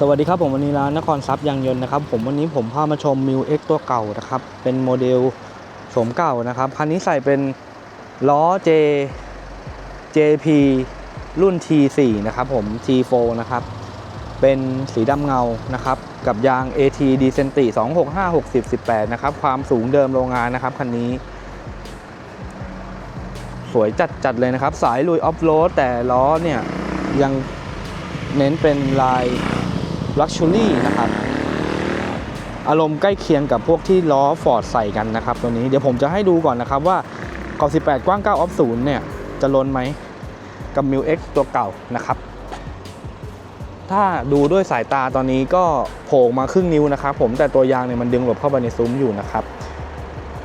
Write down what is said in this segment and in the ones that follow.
สวัสดีครับผมวันนี้ร้านนครทรัพย์ยางยนต์นะครับผมวันนี้ผมพามาชมมิวเอ็กตัวเก่านะครับเป็นโมเดลโฉมเก่านะครับคันนี้ใส่เป็นล้อ J JP รุ่น T4 นะครับผม T4 นะครับเป็นสีดำเงานะครับกับยาง AT d e c e n t 265 60 18นะครับความสูงเดิมโรงงานนะครับคันนี้ สวยจัดจัดๆเลยนะครับ สายลุยออฟโรดแต่ล้อเนี่ยยังเน้นเป็นลาย Luxury นะครับอารมณ์ใกล้เคียงกับพวกที่ล้อฟอร์ดใส่กันนะครับตัวนี้เดี๋ยวผมจะให้ดูก่อนนะครับว่าขอบ18 กว้าง9ออฟ0เนี่ยจะล้นไหมกับ m ิ X ตัวเก่านะครับ ถ้าดูด้วยสายตาตอนนี้ก็โผล่มาครึ่งนิ้วนะครับผมแต่ตัวยางเนี่ยมันดึงหลบเข้าไปในซุ้มอยู่นะครับ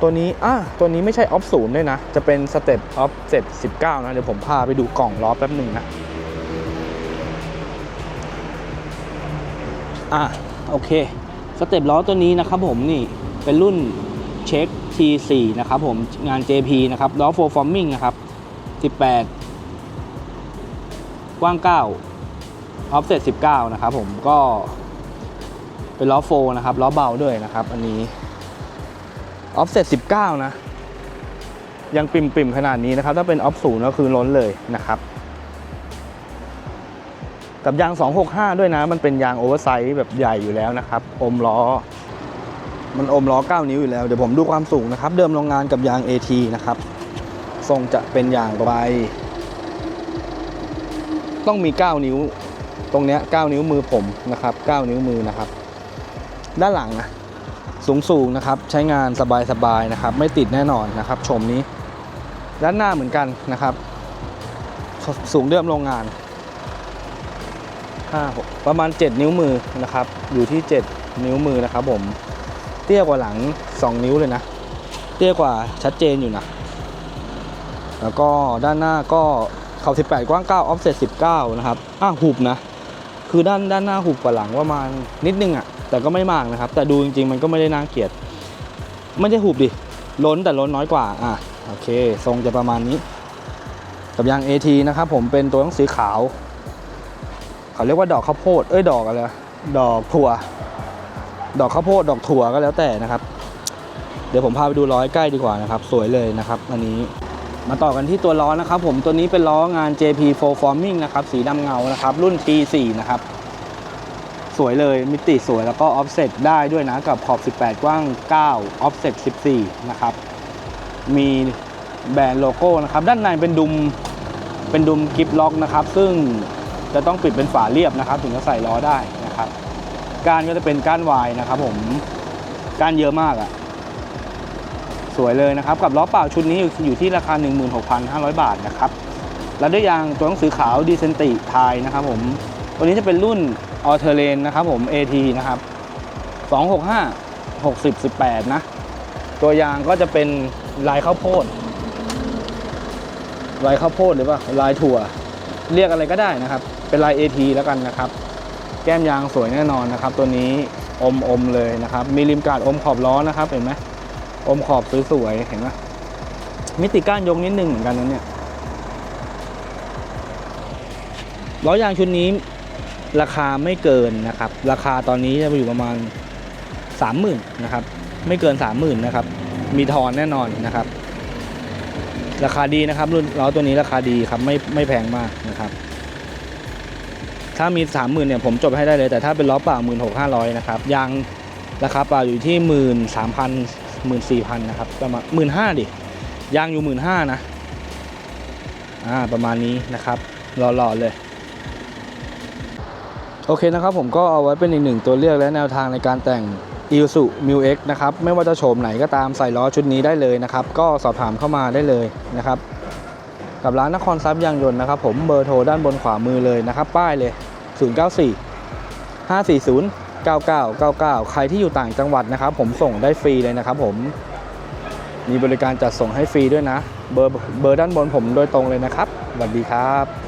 ตัวนี้อะตัวนี้ไม่ใช่ออฟศูนย์ด้วยนะ จะเป็นสเต็ปออฟเซ็ต19นะ เดี๋ยวผมพาไปดูกล่องล้อแป๊บหนึ่งนะ อะโอเคสเต็ปล้อตัวนี้นะครับผมนี่เป็นรุ่นเช็ค T4 นะครับผมงาน JP นะครับล้อโฟร์ฟอร์มิงนะครับ18 กว้าง 9 ออฟเซ็ต19 นะครับผมก็เป็นล้อโฟนะครับล้อเบาด้วยนะครับอันนี้ออฟเซ็ต19 นะ ยังปิ่มๆ ขนาดนี้นะครับ ถ้าเป็นออฟศูนย์ก็คือล้นเลยนะครับ กับยาง 265 ด้วยนะ มันเป็นยางโอเวอร์ไซส์แบบใหญ่อยู่แล้วนะครับ อมล้อ มันอมล้อ 9 นิ้วอยู่แล้ว เดี๋ยวผมดูความสูงนะครับ เดิมโรงงานกับยาง AT นะครับ ทรงจะเป็นอย่างไร ต้องมี 9 นิ้ว ตรงเนี้ย9นิ้วมือผมนะครับ 9 นิ้วมือนะครับ ด้านหลังนะสูงสูงนะครับ ใช้งานสบายๆนะครับ ไม่ติดแน่นอนนะครับ ชมนี้ ด้านหน้าเหมือนกันนะครับ สูงเดิมโรงงาน ห้าหกประมาณ 7 นิ้วมือนะครับ อยู่ที่ 7 นิ้วมือนะครับผมเตี้ยกว่าหลัง 2 นิ้วเลยนะ เตี้ยกว่าชัดเจนอยู่นะ แล้วก็ด้านหน้าก็เข่า 18 กว้าง 9 ออฟเซ็ต19 นะครับอะหุบนะ คือด้านด้านหน้าหุบกว่าหลังประมาณนิดนึงอะ่ะ แต่ก็ไม่มากนะครับ แต่ดูจริงๆ มันก็ไม่ได้น่าเกลียด ไม่ใช่หุบดิ ล้นแต่ล้นน้อยกว่า อะ โอเค ทรงจะประมาณนี้ กับยาง AT นะครับผมเป็นตัวหนังสีขาว เขาเรียกว่าดอกข้าวโพดเอ้ยดอกอะไรดอกถั่ว ดอกข้าวโพดดอกถั่วก็แล้วแต่นะครับ เดี๋ยวผมพาไปดูล้อใกล้ดีกว่านะครับ สวยเลยนะครับ อันนี้มาต่อกันที่ตัวล้อนะครับ ผมตัวนี้เป็นล้องาน JP 4 Forming นะครับสีดำเงานะครับ รุ่น T4 นะครับ สวยเลยมิติสวยแล้วก็ offset ได้ด้วยนะกับขอบ 18 กว้าง9 offset 14 นะครับ มีแบรนด์โลโก้นะครับ ด้านในเป็นดุมเป็นดุมกิฟล็อกนะครับ ซึ่ง จะต้องปิดเป็นฝาเรียบนะครับ ถึงจะใส่ล้อได้นะครับ ก้านก็จะเป็นก้านวายนะครับ ผมก้านเยอะมากอะ่ะ สวยเลยนะครับ กับล้อเปล่าชุดนี้อยู่ที่ราคา 16,500 บาทนะครับ แล้วด้วยยางตัวหนังสือขาวดีเซนติไทยนะครับ ผมตัวนี้จะเป็นรุ่นออเทเลนนะครับ ผม AT นะครับ 265 60 18 นะ ตัวยางก็จะเป็นลายข้าวโพดลายข้าวโพดหรือเปล่าลายถั่ว เรียกอะไรก็ได้นะครับ เป็นลาย AT แล้วกันนะครับ แก้มยางสวยแน่นอนนะครับ ตัวนี้อมอมๆเลยนะครับ มีริมกาดอมขอบล้อนะครับ เห็นไหมอมขอบสวยๆเห็นไหมมิติก้านยกนิดนึงเหมือนกันนะเนี่ยล้อยางชุดนี้ราคาไม่เกินนะครับ ราคาตอนนี้จะอยู่ประมาณ 30,000นะครับ ไม่เกิน 30,000นะครับ มีทอนแน่นอนนะครับ ราคาดีนะครับ รุ่นล้อตัวนี้ราคาดีครับไม่ไม่แพงมากนะครับ ถ้ามีสามหมื่นเนี่ยผมจบให้ได้เลย แต่ถ้าเป็นล้อเปล่าหมื่นหกห้าร้อยนะครับยางราคาเปล่าอยู่ที่หมื่นสามพันหมื่นสี่พันนะครับประมาณหมื่นห้าดิยางอยู่หมื่นห้านะอ่าประมาณนี้นะครับหล่อๆเลย โอเคนะครับผมก็เอาไว้เป็นอีกหนึ่งตัวเลือกและแนวทางในการแต่ง i l s u m i X นะครับไม่ว่าจะโฉมไหนก็ตามใส่ล้อชุดนี้ได้เลยนะครับ ก็สอบถามเข้ามาได้เลยนะครับ กับร้านนครทรัพย์ยางยนต์นะครับผมเบอร์โทรด้านบนขวามือเลยนะครับ ป้ายเลย 094 540 9999 ใครที่อยู่ต่างจังหวัดนะครับ ผมส่งได้ฟรีเลยนะครับ ผมมีบริการจัดส่งให้ฟรีด้วยนะ เบอร์เบอร์ด้านบนผมโดยตรงเลยนะครับสวัสดีครับ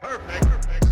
Perfect. Perfect.